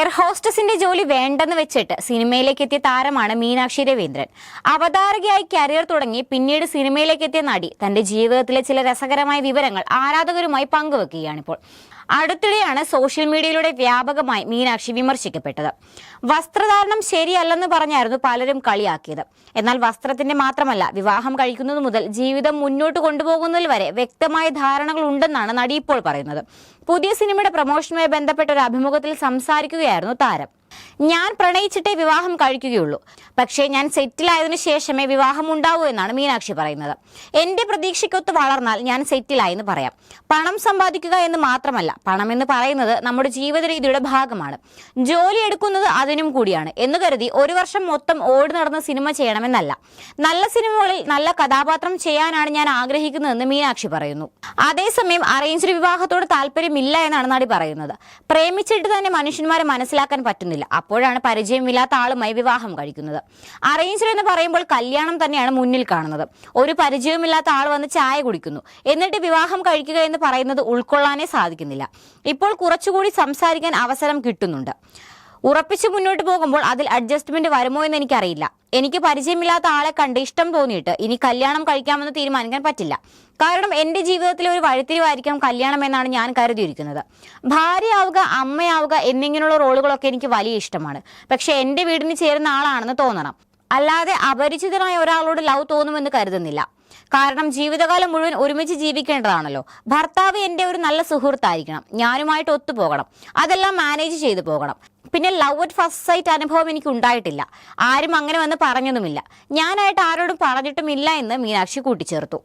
Air ഹോസ്റ്റസിന്റെ ജോലി വേണ്ടെന്ന് വെച്ചിട്ട് സിനിമയിലേക്ക് എത്തിയ താരമാണ് മീനാക്ഷി രവീന്ദ്രൻ. അവതാരകയായി കരിയർ തുടങ്ങി പിന്നീട് സിനിമയിലേക്ക് എത്തിയ നടി തന്റെ ജീവിതത്തിലെ ചില രസകരമായ വിവരങ്ങൾ ആരാധകരുമായി പങ്കുവെക്കുകയാണിപ്പോൾ. അടുത്തിടെയാണ് സോഷ്യൽ മീഡിയയിലൂടെ വ്യാപകമായി മീനാക്ഷി വിമർശിക്കപ്പെട്ടത്. വസ്ത്രധാരണം ശരിയല്ലെന്ന് പറഞ്ഞായിരുന്നു പലരും കളിയാക്കിയത്. എന്നാൽ വസ്ത്രത്തിന്റെ മാത്രമല്ല വിവാഹം കഴിക്കുന്നത് മുതൽ ജീവിതം മുന്നോട്ട് കൊണ്ടുപോകുന്നതിൽ വരെ വ്യക്തമായ ധാരണകൾ ഉണ്ടെന്നാണ് നടി ഇപ്പോൾ പറയുന്നത്. പുതിയ സിനിമയുടെ പ്രൊമോഷനുമായി ബന്ധപ്പെട്ട ഒരു അഭിമുഖത്തിൽ സംസാരിക്കുകയായിരുന്നു താരം. ഞാൻ പ്രണയിച്ചിട്ടേ വിവാഹം കഴിക്കുകയുള്ളൂ. പക്ഷേ ഞാൻ സെറ്റിലായതിനു ശേഷമേ വിവാഹം ഉണ്ടാവൂ എന്നാണ് മീനാക്ഷി പറയുന്നത്. എന്റെ പ്രതീക്ഷയ്ക്കൊത്ത് വളർന്നാൽ ഞാൻ സെറ്റിലായെന്ന് പറയാം. പണം സമ്പാദിക്കുക എന്ന് മാത്രമല്ല പണം എന്ന് പറയുന്നത് നമ്മുടെ ജീവിത രീതിയുടെ ഭാഗമാണ്. ജോലി എടുക്കുന്നത് അതിനും കൂടിയാണ്. എന്ന് കരുതി ഒരു വർഷം മൊത്തം ഓടി നടന്ന് സിനിമ ചെയ്യണമെന്നല്ല. നല്ല സിനിമകളിൽ നല്ല കഥാപാത്രം ചെയ്യാനാണ് ഞാൻ ആഗ്രഹിക്കുന്നതെന്ന് മീനാക്ഷി പറയുന്നു. അതേസമയം അറേഞ്ച്ഡ് വിവാഹത്തോട് താല്പര്യമില്ല എന്നാണ് നടി പറയുന്നത്. പ്രേമിച്ചിട്ട് തന്നെ മനുഷ്യന്മാരെ മനസ്സിലാക്കാൻ പറ്റുന്നില്ല. അപ്പോഴാണ് പരിചയമില്ലാത്ത ആളുമായി വിവാഹം കഴിക്കുന്നത്. അറേഞ്ച്ഡ് എന്ന് പറയുമ്പോൾ കല്യാണം തന്നെയാണ് മുന്നിൽ കാണുന്നത്. ഒരു പരിചയമില്ലാത്ത ആൾ വന്ന് ചായ കുടിക്കുന്നു. എന്നിട്ട് വിവാഹം കഴിക്കുക എന്ന് പറയുന്നത് ഉൾക്കൊള്ളാനേ സാധിക്കുന്നില്ല. ഇപ്പോൾ കുറച്ചുകൂടി സംസാരിക്കാൻ അവസരം കിട്ടുന്നുണ്ട്. ഉറപ്പിച്ച് മുന്നോട്ട് പോകുമ്പോൾ അതിൽ അഡ്ജസ്റ്റ്മെന്റ് വരുമോ എന്ന് എനിക്കറിയില്ല. എനിക്ക് പരിചയമില്ലാത്ത ആളെ കണ്ട് ഇഷ്ടം തോന്നിയിട്ട് ഇനി കല്യാണം കഴിക്കാമെന്ന് തീരുമാനിക്കാൻ പറ്റില്ല. കാരണം എന്റെ ജീവിതത്തിൽ ഒരു വഴിത്തിരിവായിരിക്കാം കല്യാണം എന്നാണ് ഞാൻ കരുതിയിരിക്കുന്നത്. ഭാര്യയാവുക അമ്മയാവുക എന്നിങ്ങനെയുള്ള റോളുകളൊക്കെ എനിക്ക് വലിയ ഇഷ്ടമാണ്. പക്ഷെ എന്റെ വീടിന് ചേരുന്ന ആളാണെന്ന് തോന്നണം. അല്ലാതെ അപരിചിതനായ ഒരാളോട് ലവ് തോന്നുമെന്ന് കരുതുന്നില്ല. കാരണം ജീവിതകാലം മുഴുവൻ ഒരുമിച്ച് ജീവിക്കേണ്ടതാണല്ലോ. ഭർത്താവ് എന്റെ ഒരു നല്ല സുഹൃത്തായിരിക്കണം. ഞാനുമായിട്ട് ഒത്തുപോകണം. അതെല്ലാം മാനേജ് ചെയ്തു പോകണം. പിന്നെ ലവ് അറ്റ് ഫസ്റ്റ് സൈറ്റ് അനുഭവം എനിക്ക് ഉണ്ടായിട്ടില്ല ആരും അങ്ങനെ വന്ന് പറഞ്ഞതുമില്ല ഞാനായിട്ട് ആരോടും പറഞ്ഞിട്ടുമില്ല എന്ന് മീനാക്ഷി കൂട്ടിച്ചേർത്തു.